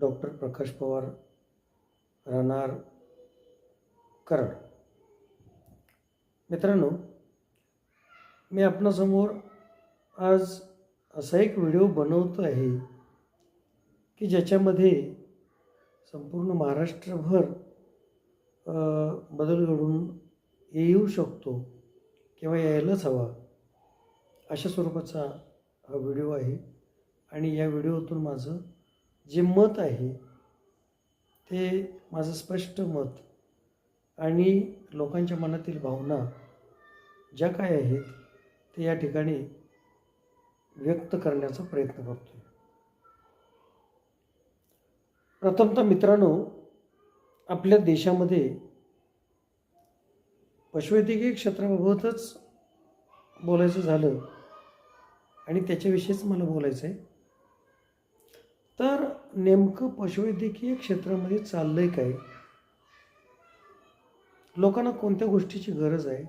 Doctor प्रकाश पवार राहणार कराड मित्रांनो मी आपणासमोर आज असा एक व्हिडिओ बनवतो आहे की ज्याच्यामध्ये संपूर्ण महाराष्ट्रभर बदल घडून येऊ शकतो किंवा यायलाच हवा अशा स्वरूपाचा हा व्हिडिओ आहे. आणि या व्हिडिओतून माझं जे मत आहे ते माझं स्पष्ट मत. आणि लोकांच्या मनातील भावना ज्या काय आहेत ते या ठिकाणी व्यक्त करण्याचा प्रयत्न करतो प्रथमतः मित्रांनो आपल्या देशामध्ये पशुवैद्यकीय क्षेत्राबाबतच बोलायचं झालं आणि त्याच्याविषयीच मला बोलायचं आहे तर नेमकं पशुवैद्यकीय क्षेत्रामध्ये चाललं आहे काय? लोकांना कोणत्या गोष्टीची गरज आहे?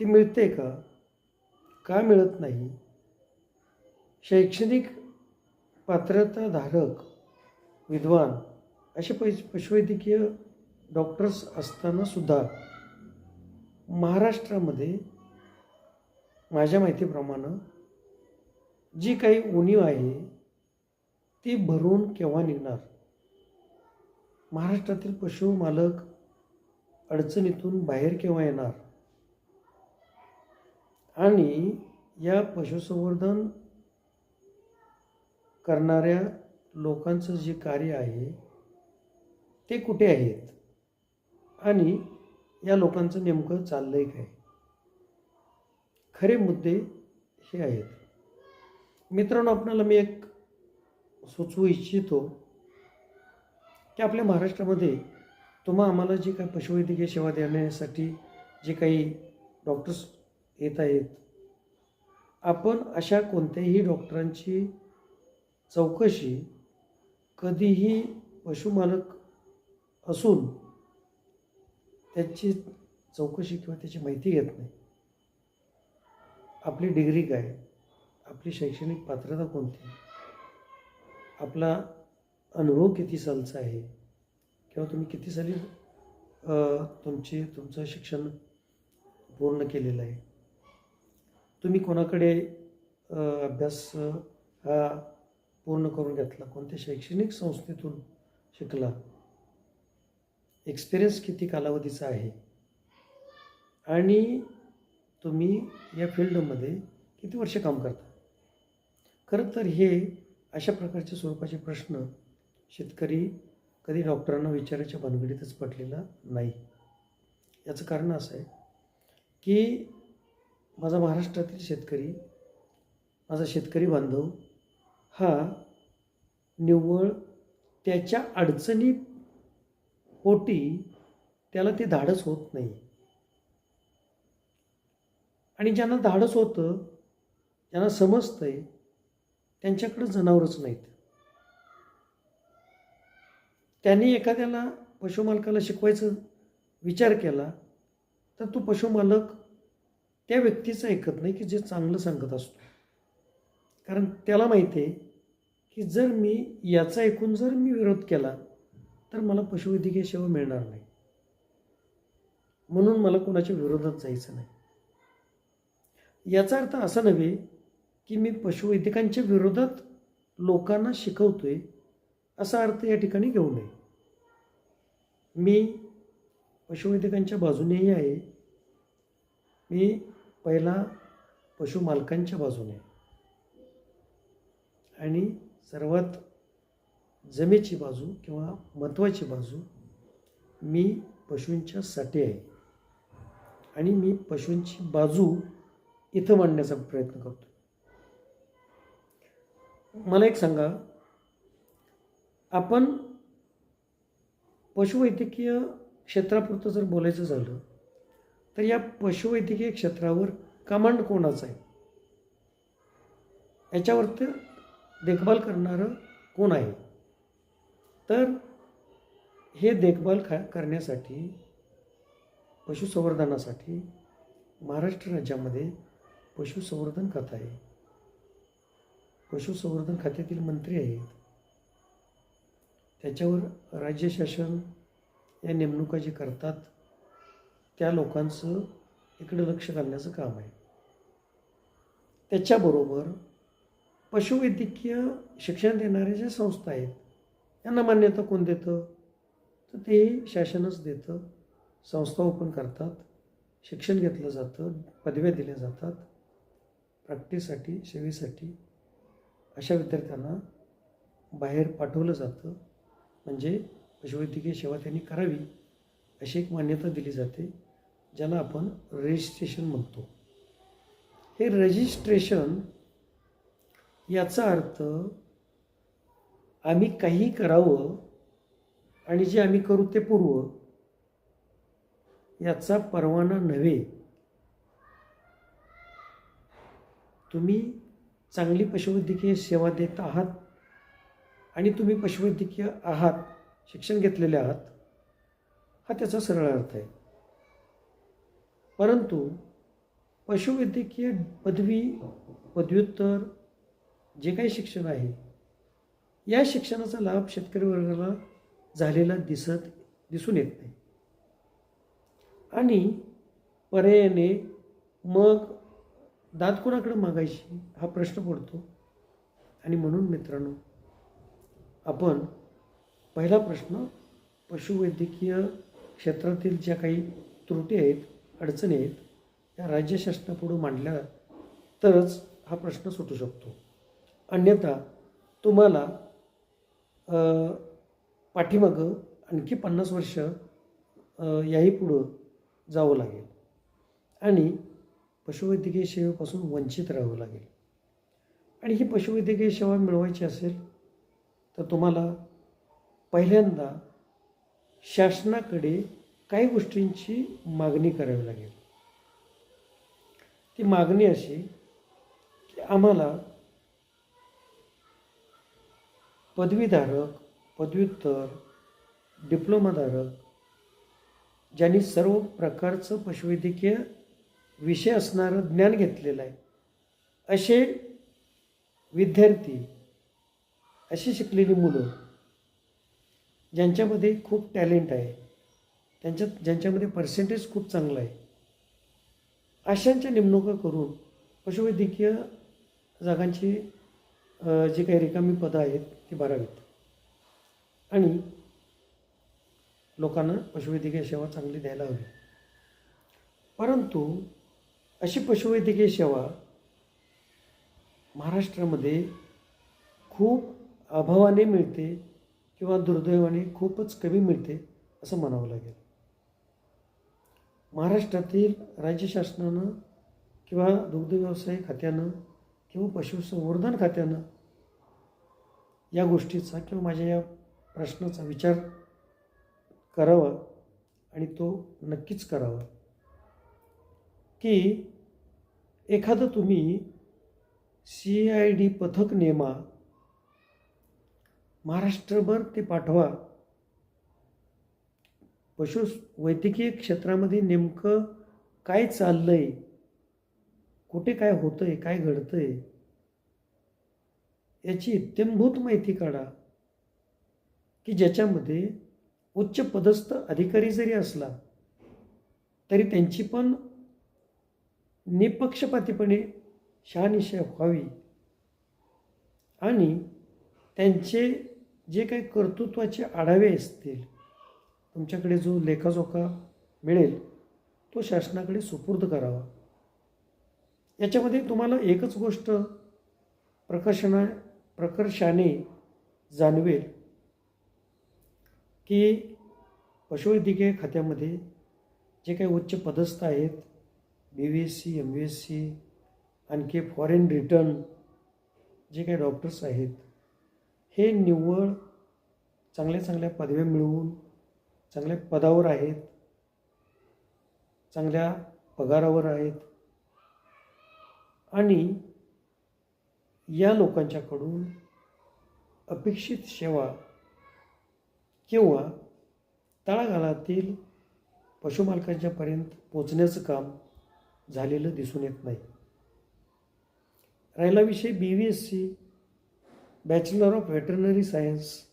ती मिळते का? का मिळत नाही? शैक्षणिक पात्रताधारक विद्वान असे पै पशुवैद्यकीय डॉक्टर्स असताना सुद्धा महाराष्ट्रामध्ये माझ्या माहितीप्रमाणे जी काही उणीव आहे ती भरून केव्हा निघणार? महाराष्ट्रातील पशु मालक अडचणीतून बाहेर केव्हा येणार? आणि या पशुसंवर्धन करणाऱ्या लोकांचं जे कार्य आहे ते कुठे आहेत? आणि या लोकांचं नेमकं चाललं आहे काय? खरे मुद्दे हे आहेत. मित्रांनो आपणाला मी एक सुचवू इच्छितो की आपल्या महाराष्ट्रामध्ये तुम्हा आम्हाला जे काही पशुवैद्यकीय सेवा देण्यासाठी जे काही डॉक्टर्स येत आहेत आपण अशा कोणत्याही डॉक्टरांची चौकशी कधीही पशुमालक असून त्याची चौकशी किंवा त्याची माहिती घेत नाही. आपली डिग्री काय? आपली शैक्षणिक पात्रता कोणती? आपला अनुभव किती सालचा आहे? किंवा तुम्ही किती साली तुमची तुमचं शिक्षण पूर्ण केलेलं आहे? तुम्ही कोणाकडे अभ्यास हा पूर्ण करून घेतला? कोणत्या शैक्षणिक संस्थेतून शिकला? एक्सपिरियन्स किती कालावधीचा आहे? आणि तुम्ही या फील्डमध्ये किती वर्ष काम करता? खरं तर हे अशा प्रकारच्या स्वरूपाचे प्रश्न शेतकरी कधी डॉक्टरांना विचारायच्या भानगडीतच पडलेला नाही. याचं कारण असं आहे की माझा महाराष्ट्रातील शेतकरी माझा शेतकरी बांधव हा निव्वळ त्याच्या अडचणी पोटी त्याला ते धाडस होत नाही. आणि ज्यांना धाडस होतं ज्यांना आहे त्यांच्याकडं जनावरच नाहीत. त्यांनी एखाद्याला पशुमालकाला शिकवायचं विचार केला तर तो पशुमालक त्या व्यक्तीचं ऐकत नाही की जे चांगलं सांगत असतो. कारण त्याला माहिती आहे की जर मी याचा ऐकून जर मी विरोध केला तर मला पशुवैद्यकीय सेवा मिळणार नाही. म्हणून मला कोणाच्या विरोधात जायचं नाही. याचा अर्थ असा नव्हे की मी पशुवैद्यकांच्या विरोधात लोकांना शिकवतो आहे असा अर्थ या ठिकाणी घेऊ नये. मी पशुवैद्यकांच्या बाजूनेही आहे. मी पहिला पशुमालकांच्या बाजूने. आणि सर्वात जमेची बाजू किंवा महत्त्वाची बाजू मी पशूंच्यासाठी आहे. आणि मी पशूंची बाजू इथं मांडण्याचा प्रयत्न करतो मला एक सांगा. आपण पशुवैद्यकीय क्षेत्रापुरतं जर बोलायचं झालं तर या पशुवैद्यकीय क्षेत्रावर कमांड कोणाचं आहे? याच्यावर तर देखभाल करणारं कोण आहे? तर हे देखभाल खा करण्यासाठी पशुसंवर्धनासाठी महाराष्ट्र राज्यामध्ये पशुसंवर्धन खातं आहे. पशुसंवर्धन खात्यातील मंत्री आहेत. त्याच्यावर राज्य शासन या नेमणुका जे करतात त्या लोकांचं इकडे लक्ष घालण्याचं काम आहे. त्याच्याबरोबर पशुवैद्यकीय शिक्षण देणाऱ्या ज्या संस्था आहेत यांना मान्यता कोण देतं? तर ते शासनच देतं. संस्था ओपन करतात शिक्षण घेतलं जातं पदव्या दिल्या जातात. प्रॅक्टिससाठी सेवेसाठी अशा विद्यार्थ्यांना बाहेर पाठवलं जातं. म्हणजे पशुवैद्यकीय सेवा त्यांनी करावी अशी एक मान्यता दिली जाते ज्याला आपण रजिस्ट्रेशन म्हणतो. हे रजिस्ट्रेशन याचा अर्थ आम्ही काही करावं आणि जे आम्ही करू ते पूर्व याचा परवाना नव्हे. तुम्ही चांगली पशुवैद्यकीय सेवा देत आहात आणि तुम्ही पशुवैद्यकीय आहात शिक्षण घेतलेले आहात हा त्याचा सरळ अर्थ आहे. परंतु पशुवैद्यकीय पदवी पदव्युत्तर जे काही शिक्षण आहे या शिक्षणाचा लाभ शेतकरी वर्गाला झालेला दिसत दिसून येत नाही. आणि पर्यायाने मग दात कोणाकडे मागायची? हा प्रश्न पडतो. आणि म्हणून मित्रांनो आपण पहिला प्रश्न पशुवैद्यकीय क्षेत्रातील ज्या काही त्रुटी आहेत अडचणी आहेत या राज्य शासनापुढं मांडल्या तरच हा प्रश्न सुटू शकतो. अन्यथा तुम्हाला पाठीमागं आणखी पन्नास वर्ष याही पुढं जावं लागेल. आणि पशुवैद्यकीय सेवेपासून वंचित राहावं लागेल. आणि ही पशुवैद्यकीय सेवा मिळवायची असेल तर तुम्हाला पहिल्यांदा शासनाकडे काही गोष्टींची मागणी करावी लागेल. ती मागणी अशी की आम्हाला पदवीधारक पदव्युत्तर डिप्लोमाधारक ज्यांनी सर्व प्रकारचं पशुवैद्यकीय विषय असणारं ज्ञान घेतलेलं आहे. असे विद्यार्थी अशी शिकलेली मुलं ज्यांच्यामध्ये खूप टॅलेंट आहे त्यांच्यात ज्यांच्यामध्ये पर्सेंटेज खूप चांगलं आहे अशांच्या नेमणुका करून पशुवैद्यकीय जागांची जी काही रिकामी पदं आहेत ती भरावीत. आणि लोकांना पशुवैद्यकीय सेवा चांगली द्यायला हवी. परंतु अशी पशुवैद्यकीय सेवा महाराष्ट्रामध्ये खूप अभावाने मिळते किंवा दुर्दैवाने खूपच कमी मिळते असं म्हणावं लागेल. महाराष्ट्रातील राज्य शासनानं किंवा दुग्धव्यवसाय खात्यानं किंवा पशुसंवर्धन खात्यानं या गोष्टीचा किंवा माझ्या या प्रश्नाचा विचार करावा आणि तो नक्कीच करावा. की एखादं तुम्ही सी आय डी पथक नेमा महाराष्ट्रभर ते पाठवा. पशु वैद्यकीय क्षेत्रामध्ये नेमकं काय चाललं आहे कुठे काय होतं आहे काय घडतंय? याची इत्यंभूत माहिती काढा की ज्याच्यामध्ये उच्च पदस्थ अधिकारी जरी असला तरी त्यांची पण निपक्षपातीपणे शहानिशा व्हावी. आणि त्यांचे जे काही कर्तृत्वाचे आढावे असतील तुमच्याकडे जो लेखाजोखा मिळेल तो शासनाकडे सुपूर्द करावा. याच्यामध्ये तुम्हाला एकच गोष्ट प्रकर्षणा प्रकर्षाने जाणवेल की पशुवैद्यकीय खात्यामध्ये जे काही उच्च पदस्थ आहेत B B S C M B S C आणखी फॉरेन रिटर्न जे काही डॉक्टर्स आहेत हे निव्वळ चांगल्या चांगल्या पदव्या मिळवून चांगल्या पदावर आहेत चांगल्या पगारावर आहेत. आणि या लोकांच्याकडून अपेक्षित सेवा किंवा तळागाळातील पशुमालकांच्यापर्यंत पोचण्याचं काम झालेलं दिसून येत नाही. राहिला विषय B V S C bachelor of veterinary science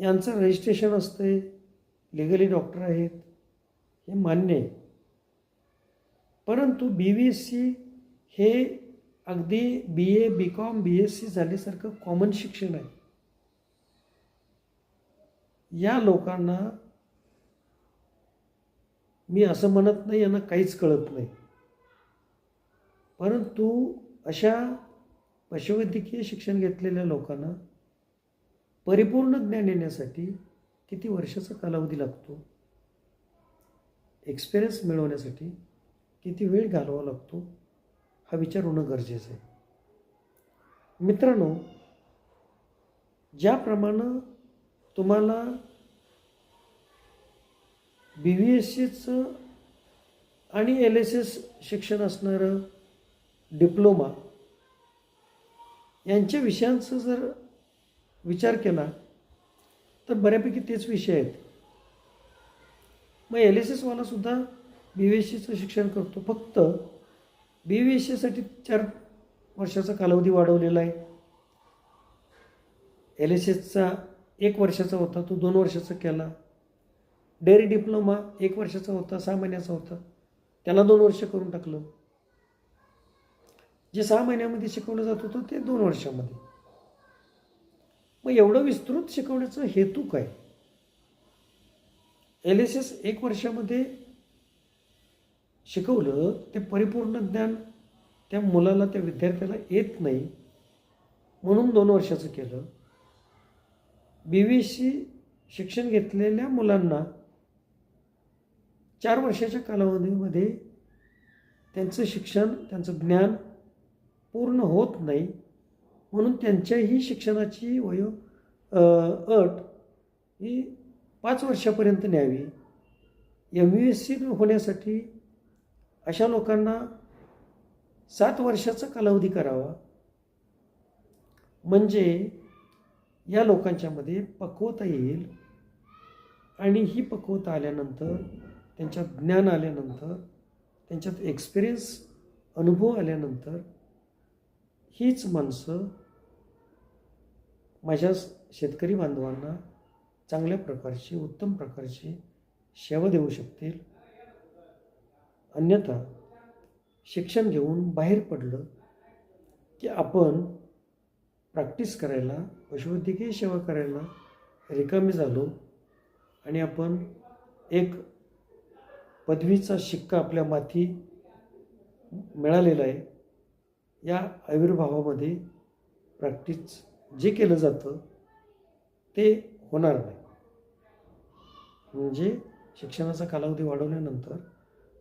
यांचं रजिस्ट्रेशन असते लिगली डॉक्टर आहेत. हे मान्य आहे. परंतु बी व्ही एस सी हे अगदी B A B com B S C झाल्यासारखं कॉमन शिक्षण आहे. या लोकांना मी असं म्हणत नाही यांना काहीच कळत नाही. परंतु अशा पशुवैद्यकीय शिक्षण घेतलेल्या लोकांना परिपूर्ण ज्ञान येण्यासाठी किती वर्षाचा कालावधी लागतो? एक्सपिरियन्स मिळवण्यासाठी किती वेळ घालवा लागतो? हा विचार होणं गरजेचं आहे. मित्रांनो ज्याप्रमाणे तुम्हाला बी व्ही एस सीचं आणि एल एस एस शिक्षण असणारं डिप्लोमा यांच्या विषयांचं जर विचार केला तर बऱ्यापैकी तेच विषय आहेत. मग एल एस एसवालासुद्धा बी व्ही एस सीचं शिक्षण करतो. फक्त बी व्ही एस सीसाठी चार वर्षाचा कालावधी वाढवलेला आहे. एल एस एसचा एक वर्षाचा होता तो दोन वर्षाचा केला. डेअरी डिप्लोमा एक वर्षाचा होता सहा महिन्याचा होता. त्याला दोन वर्ष करून टाकलं. जे सहा महिन्यामध्ये शिकवलं जात होतं ते दोन वर्षामध्ये. मग एवढं विस्तृत शिकवण्याचा हेतू काय? एल एस एस एक वर्षामध्ये शिकवलं ते परिपूर्ण ज्ञान त्या मुलाला त्या विद्यार्थ्याला येत नाही. म्हणून दोन वर्षाचं केलं. बी वी सी शिक्षण घेतलेल्या मुलांना चार वर्षाच्या कालावधीमध्ये त्यांचं शिक्षण त्यांचं ज्ञान पूर्ण होत नाही. म्हणून त्यांच्याही शिक्षणाची वयो अट ही पाच वर्षापर्यंत न्यावी. एम यू एस सी होण्यासाठी अशा लोकांना सात वर्षाचा कालावधी करावा. म्हणजे या लोकांच्यामध्ये पक्वता येईल आणि ही पक्वता आल्यानंतर त्यांच्यात ज्ञान आल्यानंतर त्यांच्यात एक्सपिरियन्स अनुभव आल्यानंतर हीच माणसं माझ्या शेतकरी बांधवांना चांगल्या प्रकारची उत्तम प्रकारची सेवा देऊ शकतील. अन्यथा शिक्षण घेऊन बाहेर पडलं की आपण प्रॅक्टिस करायला पशुवैद्यकीय सेवा करायला रिकामी झालो आणि आपण एक पदवीचा शिक्का आपल्या माथी मिळालेला आहे. या आविर्भावामध्ये प्रॅक्टिस जे केलं जातं ते होणार नाही. म्हणजे शिक्षणाचा कालावधी वाढवल्यानंतर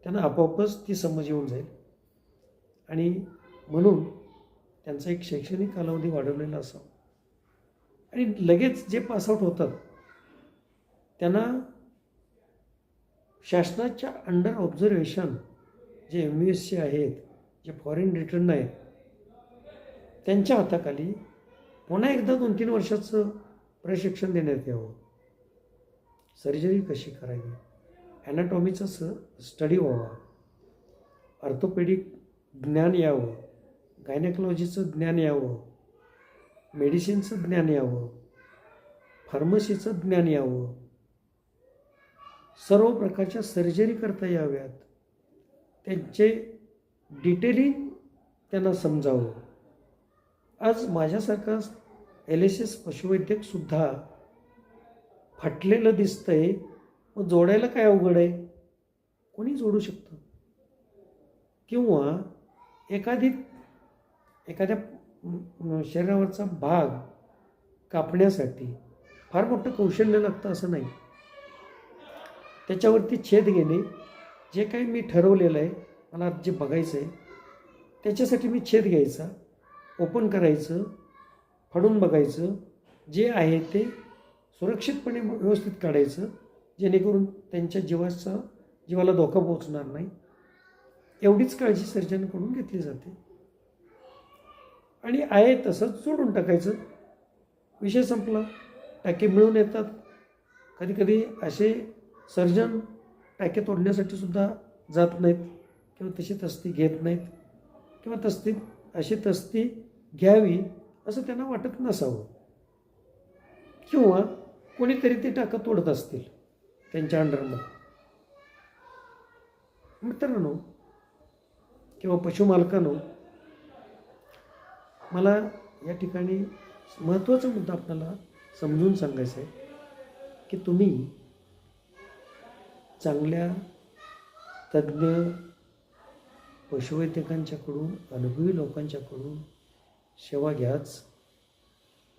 त्यांना आपोआपच ती समज येऊन जाईल. आणि म्हणून त्यांचा एक शैक्षणिक कालावधी वाढवलेला असावा. आणि लगेच जे पासआउट होतात त्यांना शासनाच्या अंडर ऑब्झर्वेशन जे एम यू एस सी आहेत जे फॉरेन रिटर्न आहेत त्यांच्या हाताखाली पुन्हा एकदा दोन तीन वर्षाचं प्रशिक्षण देण्यात यावं. सर्जरी कशी करावी? ॲनाटॉमीचा स स्टडी व्हावा. ऑर्थोपेडिक ज्ञान यावं. गायनेकॉलॉजीचं ज्ञान यावं. मेडिसिनचं ज्ञान यावं. फार्मसीचं ज्ञान यावं. सर्व प्रकारच्या सर्जरी करता याव्यात. त्यांचे डिटेलिंग त्यांना समजावं. आज माझ्यासारखा एल एस एस पशुवैद्यकसुद्धा फाटलेलं दिसतंय. मग जोडायला काय अवघड आहे? कोणी जोडू शकतं? किंवा एखादी एखाद्या शरीरावरचा भाग कापण्यासाठी फार मोठं कौशल्य लागतं असं नाही. त्याच्यावरती छेद घेणे जे काही मी ठरवलेलं आहे मला जे बघायचं आहे त्याच्यासाठी मी छेद घ्यायचा ओपन करायचं फाडून बघायचं जे आहे ते सुरक्षितपणे व्यवस्थित काढायचं जेणेकरून त्यांच्या जीवाचा जीवाला धोका पोचणार नाही. एवढीच काळजी सर्जनकडून घेतली जाते. आणि आहे तसंच सोडून टाकायचं. विषय संपला. टाके मिळून येतात. कधीकधी असे सर्जन टाके तोडण्यासाठी सुद्धा जात नाहीत किंवा तशी तस्ती घेत नाहीत किंवा तस्ती अशी तस्ती घ्यावी असं त्यांना वाटत नसावं. किंवा कोणीतरी ते टाकं तोडत असतील त्यांच्या अंडरमध्ये. मित्रांनो किंवा पशुमालकांनो मला या ठिकाणी महत्त्वाचा मुद्दा आपल्याला समजून सांगायचा आहे की तुम्ही चांगल्या तज्ज्ञ पशुवैद्यकांच्याकडून अनुभवी लोकांच्याकडून सेवा घ्याच.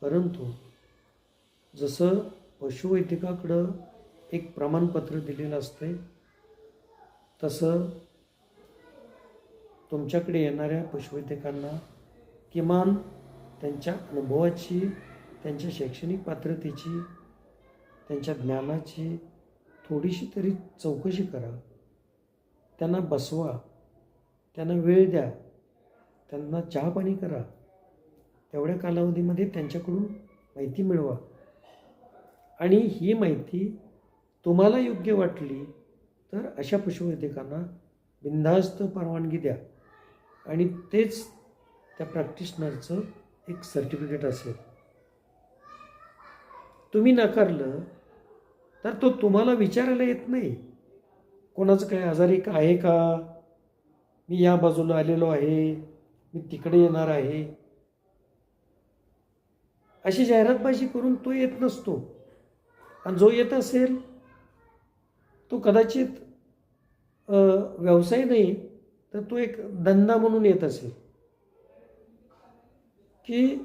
परंतु जसं पशुवैद्यकाकडं एक प्रमाणपत्र दिलेलं असते तसं तुमच्याकडे येणाऱ्या पशुवैद्यकांना किमान त्यांच्या अनुभवाची त्यांच्या शैक्षणिक पात्रतेची त्यांच्या ज्ञानाची थोडीशी तरी चौकशी करा. त्यांना बसवा. त्यांना वेळ द्या. त्यांना चहा पाणी करा. तेवढ्या कालावधीमध्ये त्यांच्याकडून माहिती मिळवा. आणि ही माहिती तुम्हाला योग्य वाटली तर अशा पशुवैद्यकांना बिनधास्त परवानगी द्या. आणि तेच त्या प्रॅक्टिशनरचं एक सर्टिफिकेट असेल. तुम्ही नाकारलं तर तो तुम्हाला विचारायला येत नाही. कोणाचं काही आजारी का आहे का? मी या बाजूला आलेलो आहे. मी तिकडे येणार आहे. अशी जाहिरातबाजी करून तो येत नसतो. आणि जो येत असेल तो कदाचित व्यवसाय नाही तर तो एक धंदा म्हणून येत असेल. की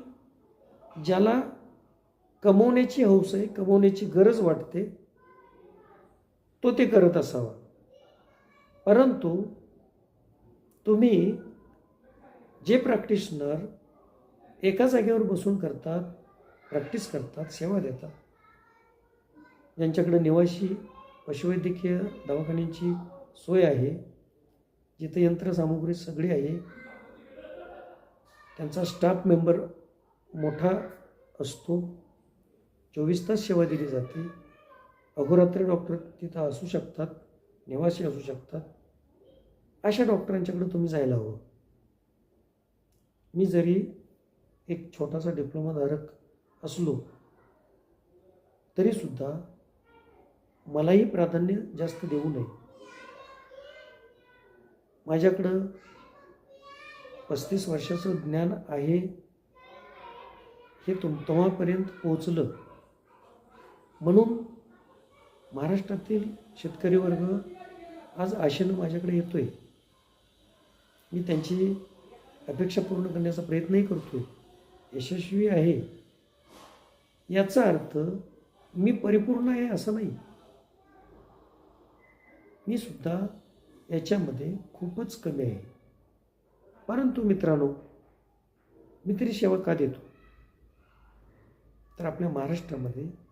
ज्याला कमवण्याची हौस आहे कमवण्याची गरज वाटते तो ते करत असावा. परंतु तुम्ही जे प्रॅक्टिशनर एका जागेवर बसून करतात प्रॅक्टिस करतात सेवा देतात. ज्यांच्याकडे निवासी पशुवैद्यकीय दवाखान्यांची सोय आहे जिथे यंत्रसामुग्री सगळी आहे त्यांचा स्टाफ मेंबर मोठा असतो चोवीस तास सेवा दिली जाते. अहोरात्री डॉक्टर तिथं असू शकतात निवासी असू शकतात. अशा डॉक्टरांच्याकडे तुम्ही जायला हवं. मी जरी एक छोटासा डिप्लोमाधारक असलो तरीसुद्धा मलाही प्राधान्य जास्त देऊ नये. माझ्याकडं पस्तीस वर्षाचं ज्ञान आहे हे तुम तुम्हापर्यंत पोचलं म्हणून महाराष्ट्रातील शेतकरी वर्ग आज आशेनं माझ्याकडे येतो आहे मी त्यांची अपेक्षा पूर्ण करण्याचा प्रयत्नही करतोय. यशस्वी आहे. याचा अर्थ मी परिपूर्ण आहे असं नाही. मी सुद्धा याच्यामध्ये खूपच कमी आहे. परंतु मित्रांनो मी तरी सेवा का देतो. तर आपल्या महाराष्ट्रामध्ये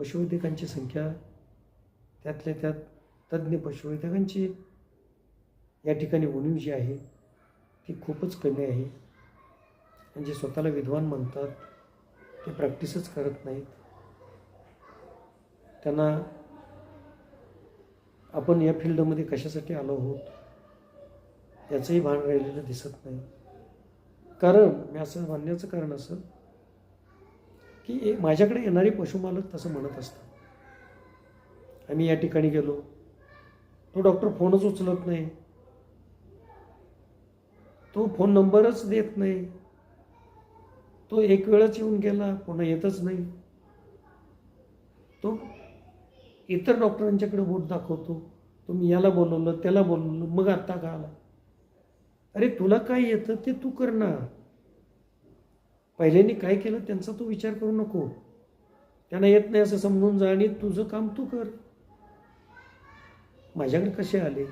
पशुवैद्यकांची संख्या त्यातल्या त्यात तज्ज्ञ पशुवैद्यकांची या ठिकाणी उणीव जी आहे ती खूपच कमी आहे. आणि जे स्वतःला विद्वान म्हणतात ते प्रॅक्टिसच करत नाहीत. त्यांना आपण या फील्डमध्ये कशासाठी आलो आहोत याचंही भान राहिलेलं दिसत नाही. कारण मी असं म्हणण्याचं कारण असं की माझ्याकडे येणारे पशुमालक तसं म्हणत असतात. आम्ही या ठिकाणी गेलो. तो डॉक्टर फोनच उचलत नाही. तो फोन नंबरच देत नाही. तो एक वेळच येऊन गेला पुन्हा येतच नाही. तो इतर डॉक्टरांच्याकडे बोट दाखवतो. तुम्ही याला बोलवलं त्याला बोलवलं मग आत्ता का आला? अरे तुला काय येतं ते तू कर ना. पहिल्यांनी काय केलं त्यांचा तू विचार करू नको. त्यांना येत नाही असं समजून जा आणि तुझं काम तू कर. माझ्याकडे कसे आले?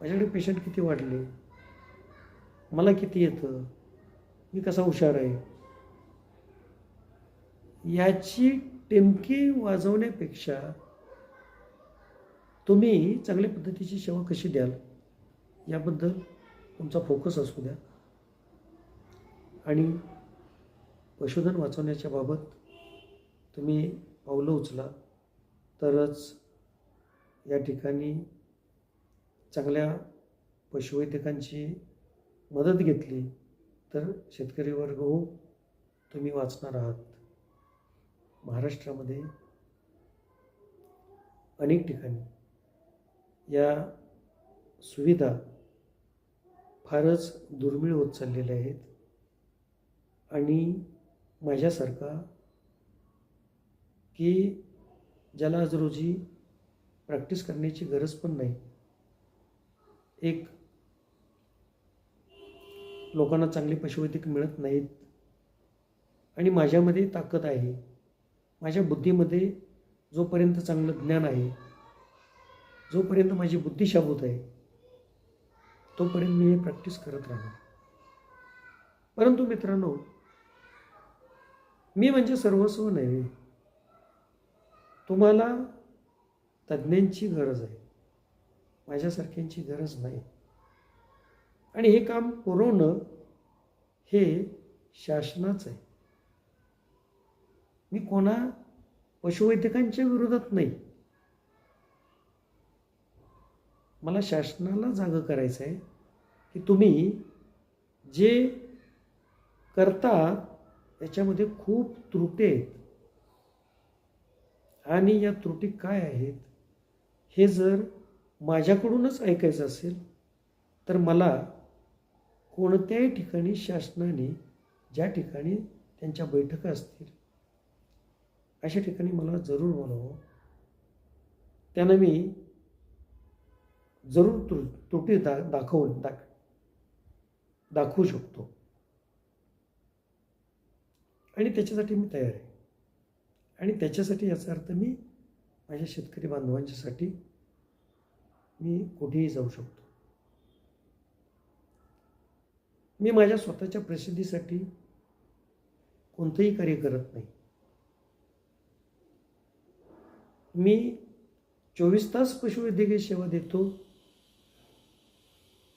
माझ्याकडे पेशंट किती वाढले? मला किती येतं? मी कसा हुशार आहे? याची टेमकी वाजवण्यापेक्षा तुम्ही चांगल्या पद्धतीची सेवा कशी द्याल? याबद्दल तुमचा फोकस असू द्या. आणि पशुधन वाचवण्याच्या बाबत तुम्ही पावलं उचला तरच या ठिकाणी चांगल्या पशुवैद्यकांची मदत घेतली तर शेतकरी वर्ग हो तुम्ही वाचणार आहात. महाराष्ट्रामध्ये अनेक ठिकाणी या सुविधा फारच दुर्मिळ होत चाललेल्या आहेत आणि माझ्यासारखा की ज्याला आज रोजी प्रॅक्टिस करण्याची गरज पण नाही. एक लोकांना चांगले पशुवैद्यक मिळत नाहीत. आणि माझ्यामध्ये ताकद आहे. माझ्या बुद्धीमध्ये जोपर्यंत चांगलं ज्ञान आहे जोपर्यंत माझी बुद्धी शाबूत आहे तोपर्यंत मी हे प्रॅक्टिस करत राहणार. परंतु मित्रांनो मी म्हणजे सर्वस्व नव्हे. तुम्हाला तज्ज्ञांची गरज आहे. माझ्यासारख्यांची गरज नाही. आणि हे काम पुरवणं हे शासनाचं आहे. मी कोणा पशुवैद्यकांच्या विरोधात नाही. मला शासनाला जागं करायचं आहे की तुम्ही जे करता त्याच्यामध्ये खूप त्रुटी आहेत. आणि या त्रुटी काय आहेत? हे जर माझ्याकडूनच ऐकायचं असेल तर मला कोणत्याही ठिकाणी शासनाने ज्या ठिकाणी त्यांच्या बैठका असतील अशा ठिकाणी मला जरूर बोलावं. त्यांना मी जरूर त्रु त्रुटी दा दाखवून दाख दाखवू शकतो. आणि त्याच्यासाठी मी तयार आहे. आणि त्याच्यासाठी याचा अर्थ मी माझ्या शेतकरी बांधवांच्यासाठी मी कुठेही जाऊ शकतो. मी माझ्या स्वतःच्या प्रसिद्धीसाठी कोणतंही कार्य करत नाही. मी चोवीस तास पशुवैद्यकीय सेवा देतो.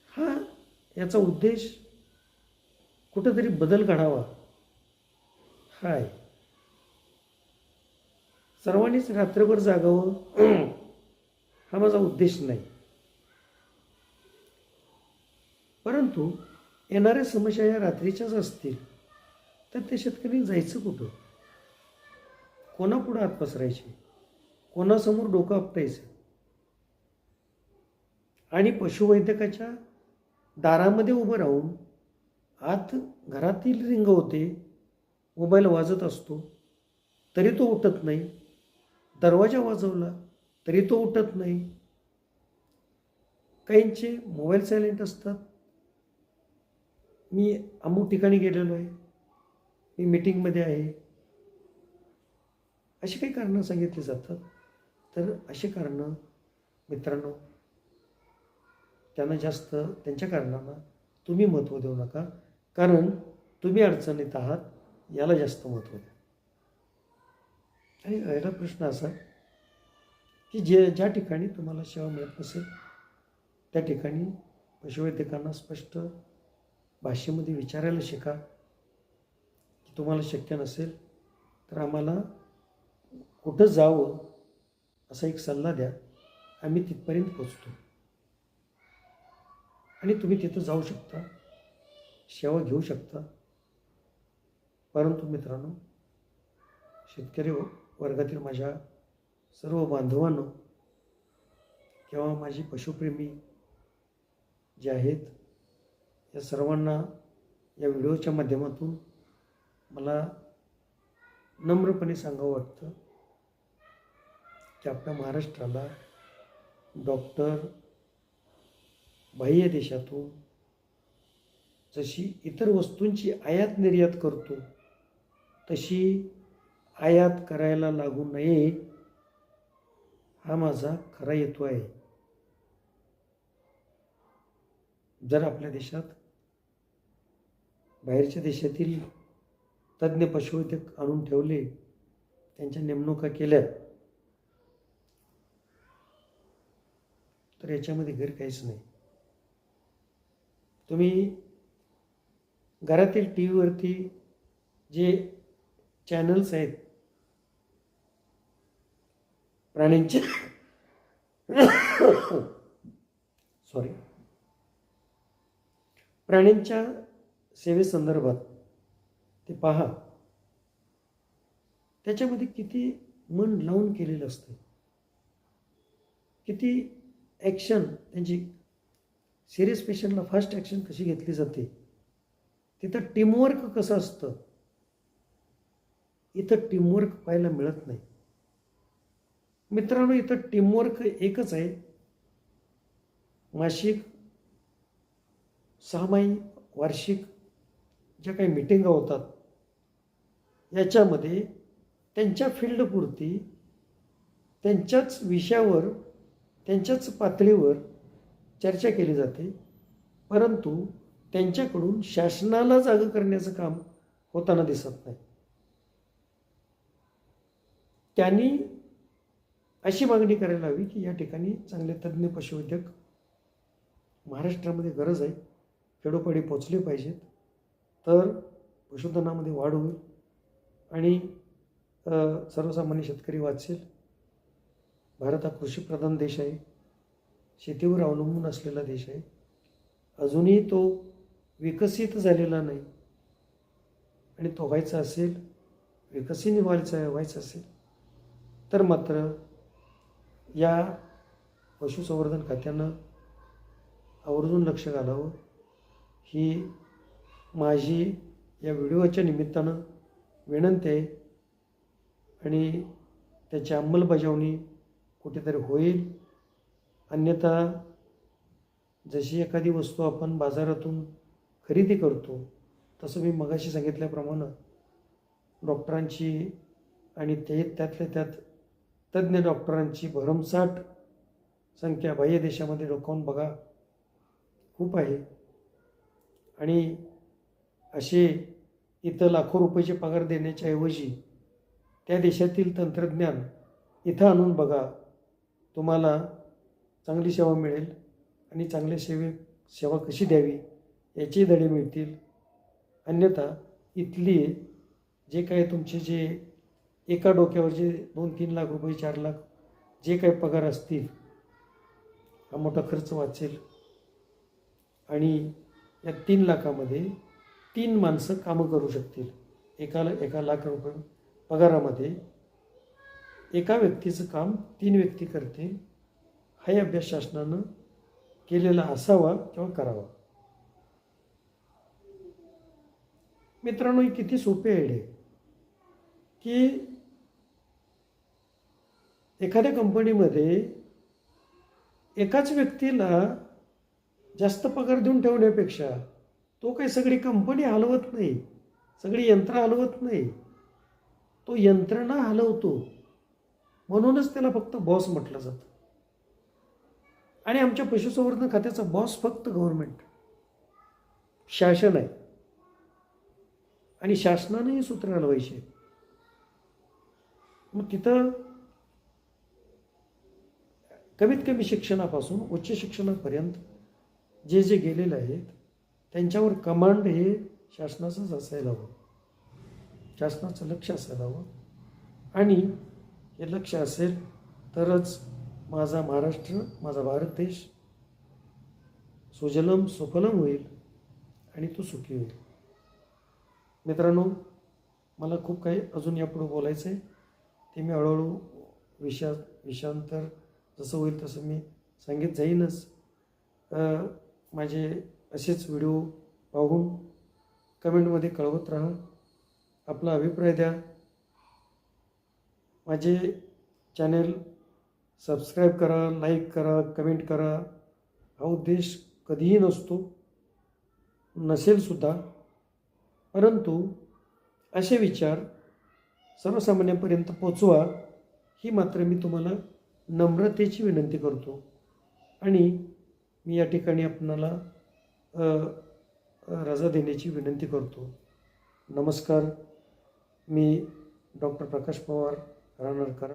हा याचा उद्देश कुठंतरी बदल घडावा. हाय. सर्वांनीच रात्रभर जागावं. हा माझा उद्देश नाही. परंतु येणाऱ्या समस्या या रात्रीच्याच असतील तर ते शेतकरी जायचं कुठं? कोणापुढं हात पसरायचे? कोणासमोर डोकं आपटायचं? आणि पशुवैद्यकाच्या दारामध्ये उभं राहून आत घरातील रिंग होते मोबाईल वाजत असतो तरी तो उठत नाही. दरवाजा वाजवला तरी तो उठत नाही. काहींचे मोबाईल सायलेंट असतात. मी अमुक ठिकाणी गेलेलो आहे. मी मीटिंगमध्ये आहे. अशी काही कारणं सांगितली जातात. तर अशी कारणं मित्रांनो त्यांना जास्त त्यांच्या कारणांना तुम्ही महत्त्व देऊ नका. कारण तुम्ही अडचणीत आहात. याला जास्त महत्त्व द्या आणि राहिला प्रश्न असा की जे ज्या ठिकाणी तुम्हाला सेवा मिळत नसेल त्या ठिकाणी पशुवैद्यकांना स्पष्ट भाषेमध्ये विचारायला शिका की तुम्हाला शक्य नसेल तर आम्हाला कुठं जावं असा एक सल्ला द्या. आम्ही तिथपर्यंत पोचतो. आणि तुम्ही तिथं जाऊ शकता सेवा घेऊ शकता. परंतु मित्रांनो शेतकरी हो, वर्गातील माझ्या सर्व बांधवांनो किंवा माझी पशुप्रेमी जे आहेत या सर्वांना या व्हिडिओच्या माध्यमातून मला नम्रपणे सांगावं वाटतं की आपल्या महाराष्ट्राला डॉक्टर बाह्य देशातून जशी इतर वस्तूंची आयात निर्यात करतो तशी आयात करायला लागू नये हा माझा खरा हेतू आहे. जर आपल्या देशात बाहेरच्या देशातील तज्ज्ञ पशुवैद्यक आणून ठेवले त्यांच्या नेमणुका केल्या तर याच्यामध्ये घर काहीच नाही. तुम्ही घरातील टी व्हीवरती जे चॅनल्स आहेत. प्राण्यांचे सॉरी प्राण्यांच्या सेवेसंदर्भात ते पहा. त्याच्यामध्ये किती मन लावून केलेलं असतं. किती ॲक्शन त्यांची सिरियस पेशंटला फास्ट ॲक्शन कशी घेतली जाते. तिथं टीमवर्क कसं असतं? इथं टीमवर्क पाहायला मिळत नाही. मित्रांनो इथं टीमवर्क एकच आहे. मासिक सहामाही वार्षिक ज्या काही मिटिंगा होतात याच्यामध्ये त्यांच्या फील्डपुरती त्यांच्याच विषयावर त्यांच्याच पातळीवर चर्चा केली जाते. परंतु त्यांच्याकडून शासनाला जागं करण्याचं काम होताना दिसत नाही. त्यांनी अशी मागणी करायला हवी की या ठिकाणी चांगले तज्ज्ञ पशुवैद्यक महाराष्ट्रामध्ये गरज आहे. खेडोपाडी पोचले पाहिजेत. तर पशुधनामध्ये वाढ होईल आणि सर्वसामान्य शेतकरी वाचेल. भारत हा कृषीप्रधान देश आहे. शेतीवर अवलंबून असलेला देश आहे. अजूनही तो विकसित झालेला नाही. आणि तो व्हायचा असेल विकसित व्हायचा व्हायचा असेल तर मात्र या पशुसंवर्धन खात्यानं आवर्जून लक्ष घालावं. ही माझी या व्हिडिओच्या निमित्तानं विनंती आहे आणि त्याची अंमलबजावणी कुठेतरी होईल. अन्यथा जशी एखादी वस्तू आपण बाजारातून खरेदी करतो तसं मी मगाशी सांगितल्याप्रमाणे डॉक्टरांची आणि ते त्यातल्या त्यात तज्ज्ञ डॉक्टरांची भरमसाठ संख्या बाह्य देशामध्ये डोकावून बघा. खूप आहे. आणि असे इथं लाखो रुपयाचे पगार देण्याच्या ऐवजी त्या देशातील तंत्रज्ञान इथं आणून बघा. तुम्हाला चांगली सेवा मिळेल आणि चांगल्या सेवे सेवा कशी द्यावी याचे धडे मिळतील. अन्यथा इथली जे काही तुमचे जे एका डोक्यावरचे दोन तीन लाख रुपये चार लाख जे काही पगार असतील हा मोठा खर्च वाचेल. आणि या तीन लाखामध्ये तीन माणसं कामं करू शकतील. एकाला एका लाख रुपये पगारामध्ये एका व्यक्तीचं काम तीन व्यक्ती करतील हाही अभ्यास शासनानं केलेला असावा किंवा करावा. मित्रांनो ही किती सोपी आयडिया आहे की एखाद्या कंपनीमध्ये एकाच व्यक्तीला जास्त पगार देऊन ठेवण्यापेक्षा तो काही सगळी कंपनी हलवत नाही सगळी यंत्र हलवत नाही. तो यंत्रणा हलवतो. म्हणूनच त्याला फक्त बॉस म्हटलं जातं. आणि आमच्या पशुसंवर्धन खात्याचा बॉस फक्त गव्हर्नमेंट. शासन आहे. आणि शासनानेही सूत्र हलवायचे. मग तिथं कमीत कमी शिक्षणापासून उच्च शिक्षणापर्यंत जे जे गेलेले आहेत त्यांच्यावर कमांड हे शासनाचंच असायला हवं. शासनाचं लक्ष असायला हवं. आणि हे लक्ष असेल तरच माझा महाराष्ट्र माझा भारत देश सुजलम सुफलम होईल आणि तो सुखी होईल. मित्रांनो मला खूप काही अजून यापुढे बोलायचं आहे ते मी हळूहळू विषा विषांतर जसं होईल तसं मी सांगित जाईनच. माझे असेच व्हिडिओ पाहून कमेंटमध्ये कळवत राहा. आपला अभिप्राय द्या. माझे चॅनेल सबस्क्राईब करा लाईक करा कमेंट करा. हा उद्देश कधीही नसतो. नसेलसुद्धा परंतु असे विचार सर्वसामान्यांपर्यंत पोचवा ही मात्र मी तुम्हाला नम्रतेची विनंती करतो. आणि मी या ठिकाणी आपणाला रजा देण्याची विनंती करतो. नमस्कार. मी डॉक्टर प्रकाश पवार राहणार करा